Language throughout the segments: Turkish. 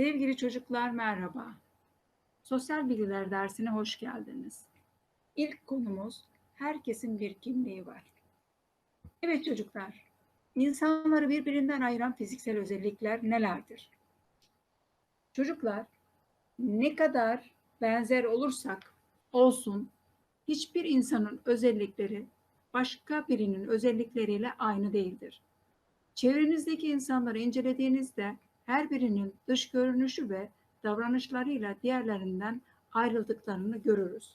Sevgili çocuklar merhaba. Sosyal bilgiler dersine hoş geldiniz. İlk konumuz herkesin bir kimliği var. Evet çocuklar, insanları birbirinden ayıran fiziksel özellikler nelerdir? Çocuklar, ne kadar benzer olursak olsun hiçbir insanın özellikleri başka birinin özellikleriyle aynı değildir. Çevrenizdeki insanları incelediğinizde her birinin dış görünüşü ve davranışlarıyla diğerlerinden ayrıldıklarını görürüz.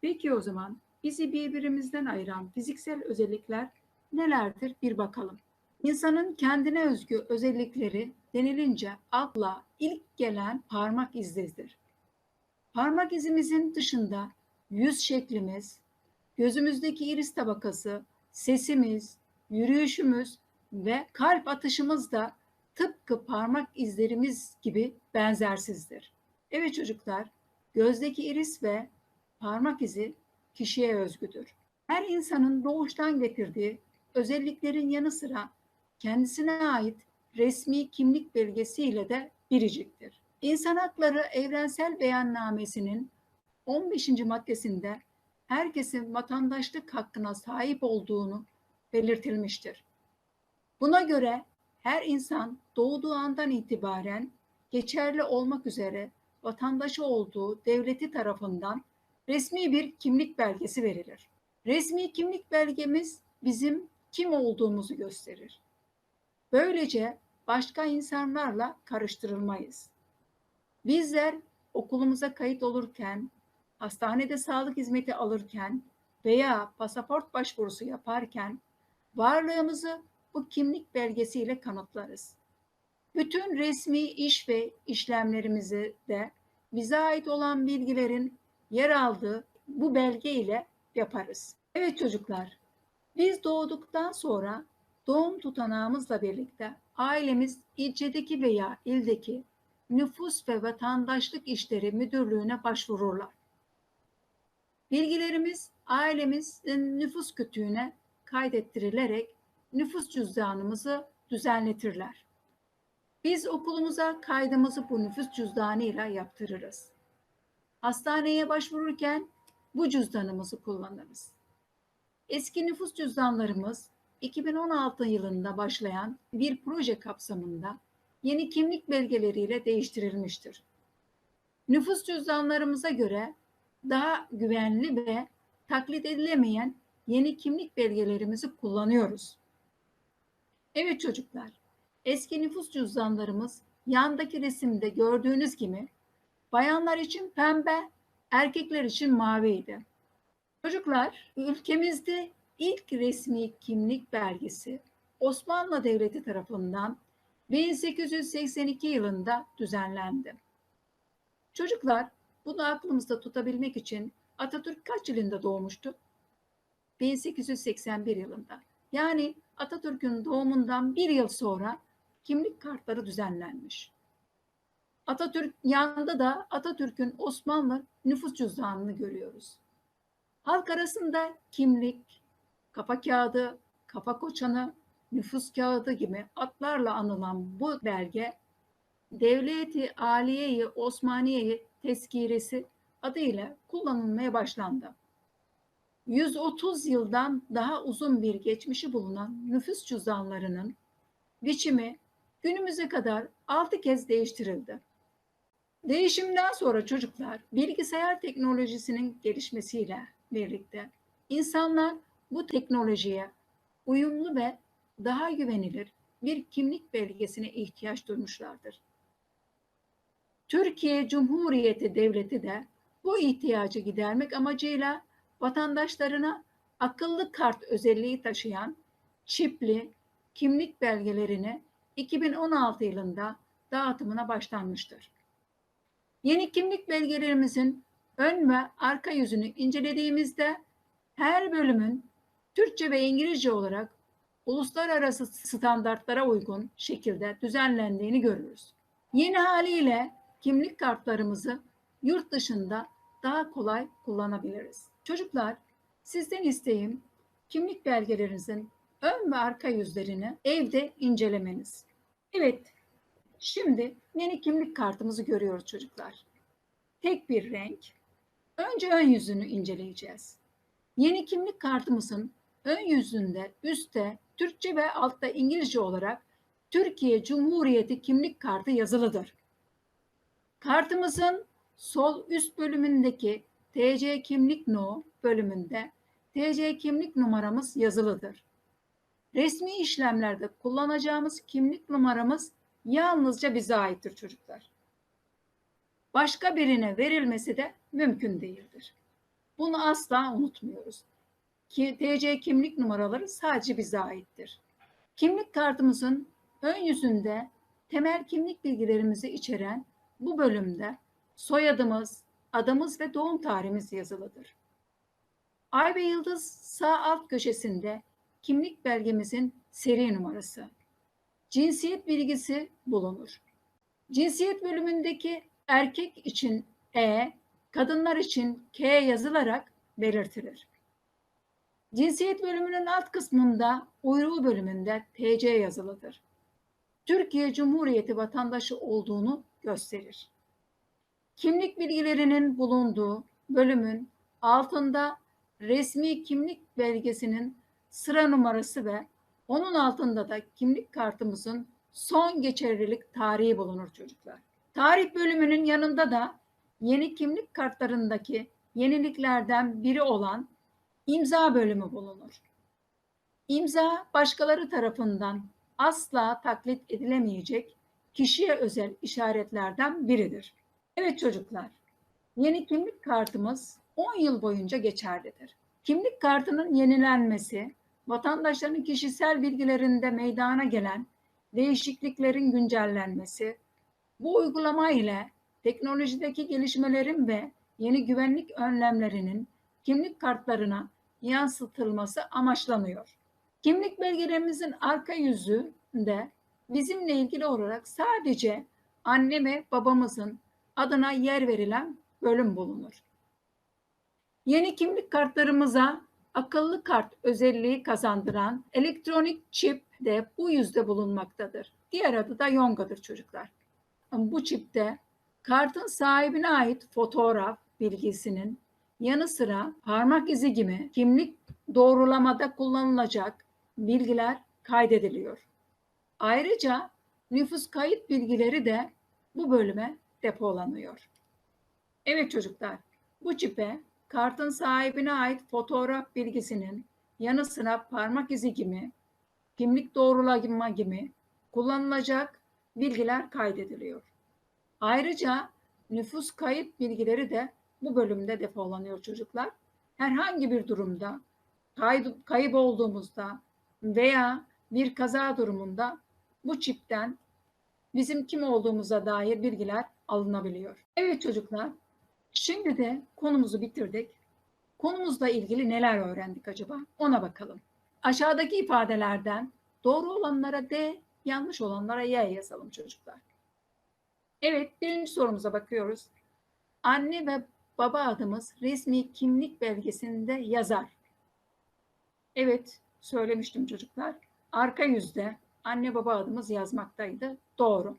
Peki o zaman bizi birbirimizden ayıran fiziksel özellikler nelerdir bir bakalım. İnsanın kendine özgü özellikleri denilince akla ilk gelen parmak izidir. Parmak izimizin dışında yüz şeklimiz, gözümüzdeki iris tabakası, sesimiz, yürüyüşümüz ve kalp atışımız da tıpkı parmak izlerimiz gibi benzersizdir. Evet çocuklar, gözdeki iris ve parmak izi kişiye özgüdür. Her insanın doğuştan getirdiği özelliklerin yanı sıra kendisine ait resmi kimlik belgesiyle de biriciktir. İnsan Hakları Evrensel Beyannamesi'nin 15. maddesinde herkesin vatandaşlık hakkına sahip olduğunu belirtilmiştir. Buna göre her insan doğduğu andan itibaren geçerli olmak üzere vatandaşı olduğu devleti tarafından resmi bir kimlik belgesi verilir. Resmi kimlik belgemiz bizim kim olduğumuzu gösterir. Böylece başka insanlarla karıştırılmayız. Bizler okulumuza kayıt olurken, hastanede sağlık hizmeti alırken veya pasaport başvurusu yaparken varlığımızı bu kimlik belgesiyle kanıtlarız. Bütün resmi iş ve işlemlerimizi de bize ait olan bilgilerin yer aldığı bu belge ile yaparız. Evet çocuklar, biz doğduktan sonra doğum tutanağımızla birlikte ailemiz ilçedeki veya ildeki nüfus ve vatandaşlık işleri müdürlüğüne başvururlar. Bilgilerimiz ailemizin nüfus kütüğüne kaydettirilerek nüfus cüzdanımızı düzenletirler. Biz okulumuza kaydımızı bu nüfus cüzdanıyla yaptırırız. Hastaneye başvururken bu cüzdanımızı kullanırız. Eski nüfus cüzdanlarımız 2016 yılında başlayan bir proje kapsamında yeni kimlik belgeleriyle değiştirilmiştir. Nüfus cüzdanlarımıza göre daha güvenli ve taklit edilemeyen yeni kimlik belgelerimizi kullanıyoruz. Evet çocuklar, eski nüfus cüzdanlarımız yandaki resimde gördüğünüz gibi bayanlar için pembe, erkekler için maviydi. Çocuklar, ülkemizde ilk resmi kimlik belgesi Osmanlı Devleti tarafından 1882 yılında düzenlendi. Çocuklar, bunu aklımızda tutabilmek için Atatürk kaç yılında doğmuştu? 1881 yılında. Yani Atatürk'ün doğumundan bir yıl sonra kimlik kartları düzenlenmiş. Atatürk yanında da Atatürk'ün Osmanlı nüfus cüzdanını görüyoruz. Halk arasında kimlik, kafa kağıdı, kafa koçanı, nüfus kağıdı gibi adlarla anılan bu belge Devleti Aliye-i Osmaniye Tezkiresi adıyla kullanılmaya başlandı. 130 yıldan daha uzun bir geçmişi bulunan nüfus cüzdanlarının biçimi günümüze kadar 6 kez değiştirildi. Değişimden sonra çocuklar bilgisayar teknolojisinin gelişmesiyle birlikte insanlar bu teknolojiye uyumlu ve daha güvenilir bir kimlik belgesine ihtiyaç duymuşlardır. Türkiye Cumhuriyeti Devleti de bu ihtiyacı gidermek amacıyla vatandaşlarına akıllı kart özelliği taşıyan çipli kimlik belgelerini 2016 yılında dağıtımına başlanmıştır. Yeni kimlik belgelerimizin ön ve arka yüzünü incelediğimizde her bölümün Türkçe ve İngilizce olarak uluslararası standartlara uygun şekilde düzenlendiğini görürüz. Yeni haliyle kimlik kartlarımızı yurt dışında daha kolay kullanabiliriz. Çocuklar, sizden isteğim kimlik belgelerinizin ön ve arka yüzlerini evde incelemeniz. Evet, Şimdi yeni kimlik kartımızı görüyoruz çocuklar. Tek bir renk. Önce ön yüzünü inceleyeceğiz. Yeni kimlik kartımızın ön yüzünde üstte Türkçe ve altta İngilizce olarak Türkiye Cumhuriyeti kimlik kartı yazılıdır. Kartımızın sol üst bölümündeki TC kimlik no bölümünde TC kimlik numaramız yazılıdır. Resmi işlemlerde kullanacağımız kimlik numaramız yalnızca bize aittir çocuklar. Başka birine verilmesi de mümkün değildir. Bunu asla unutmuyoruz. Ki TC kimlik numaraları sadece bize aittir. Kimlik kartımızın ön yüzünde temel kimlik bilgilerimizi içeren bu bölümde soyadımız, adımız ve doğum tarihimiz yazılıdır. Ay ve yıldız sağ alt köşesinde kimlik belgemizin seri numarası. Cinsiyet bilgisi bulunur. Cinsiyet bölümündeki erkek için E, kadınlar için K yazılarak belirtilir. Cinsiyet bölümünün alt kısmında uyruğu bölümünde TC yazılıdır. Türkiye Cumhuriyeti vatandaşı olduğunu gösterir. Kimlik bilgilerinin bulunduğu bölümün altında resmi kimlik belgesinin sıra numarası ve onun altında da kimlik kartımızın son geçerlilik tarihi bulunur çocuklar. Tarih bölümünün yanında da yeni kimlik kartlarındaki yeniliklerden biri olan imza bölümü bulunur. İmza başkaları tarafından asla taklit edilemeyecek kişiye özel işaretlerden biridir. Evet çocuklar, yeni kimlik kartımız 10 yıl boyunca geçerlidir. Kimlik kartının yenilenmesi, vatandaşların kişisel bilgilerinde meydana gelen değişikliklerin güncellenmesi, bu uygulama ile teknolojideki gelişmelerin ve yeni güvenlik önlemlerinin kimlik kartlarına yansıtılması amaçlanıyor. Kimlik belgelerimizin arka yüzünde bizimle ilgili olarak sadece anne ve babamızın adına yer verilen bölüm bulunur. Yeni kimlik kartlarımıza akıllı kart özelliği kazandıran elektronik çip de bu yüzde bulunmaktadır. Diğer adı da Yonga'dır çocuklar. Bu çipte kartın sahibine ait fotoğraf bilgisinin yanı sıra parmak izi gibi kimlik doğrulamada kullanılacak bilgiler kaydediliyor. Ayrıca nüfus kayıt bilgileri de bu bölüme depolanıyor. Evet çocuklar, bu çipe kartın sahibine ait fotoğraf bilgisinin yanı sıra parmak izi gibi, kimlik doğrulama gibi kullanılacak bilgiler kaydediliyor. Ayrıca nüfus kayıt bilgileri de bu bölümde depolanıyor çocuklar. Herhangi bir durumda kayıp, kayıp olduğumuzda veya bir kaza durumunda bu çipten bizim kim olduğumuza dair bilgiler alınabiliyor. Evet çocuklar, şimdi de konumuzu bitirdik. Konumuzla ilgili neler öğrendik acaba? Ona bakalım. Aşağıdaki ifadelerden doğru olanlara D, yanlış olanlara Y yazalım çocuklar. Evet, birinci sorumuza bakıyoruz. Anne ve baba adımız resmi kimlik belgesinde yazar. Evet, söylemiştim çocuklar. Arka yüzde anne baba adımız yazmaktaydı. Doğru.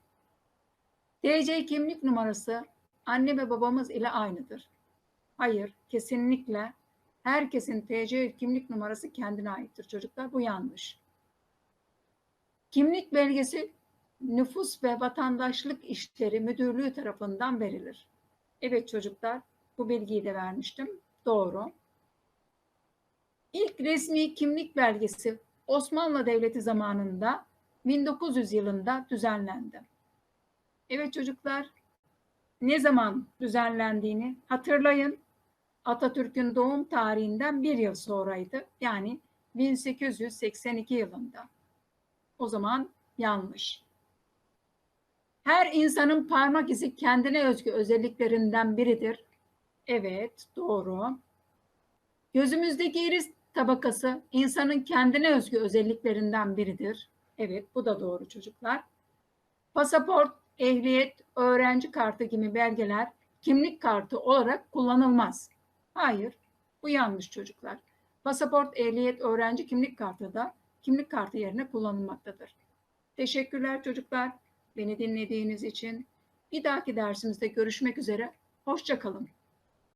TC kimlik numarası anne ve babamız ile aynıdır. Hayır, kesinlikle herkesin TC kimlik numarası kendine aittir çocuklar. Bu yanlış. Kimlik belgesi Nüfus ve Vatandaşlık İşleri Müdürlüğü tarafından verilir. Evet çocuklar, bu bilgiyi de vermiştim. Doğru. İlk resmi kimlik belgesi Osmanlı Devleti zamanında 1900 yılında düzenlendi. Evet çocuklar, ne zaman düzenlendiğini hatırlayın. Atatürk'ün doğum tarihinden bir yıl sonraydı. Yani 1882 yılında. O zaman yanlış. Her insanın parmak izi kendine özgü özelliklerinden biridir. Evet, doğru. Gözümüzdeki iris tabakası insanın kendine özgü özelliklerinden biridir. Evet, bu da doğru çocuklar. Pasaport, ehliyet, öğrenci kartı gibi belgeler kimlik kartı olarak kullanılmaz. Hayır, bu yanlış çocuklar. Pasaport, ehliyet, öğrenci kimlik kartı da kimlik kartı yerine kullanılmaktadır. Teşekkürler çocuklar. Beni dinlediğiniz için bir dahaki dersimizde görüşmek üzere. Hoşçakalın.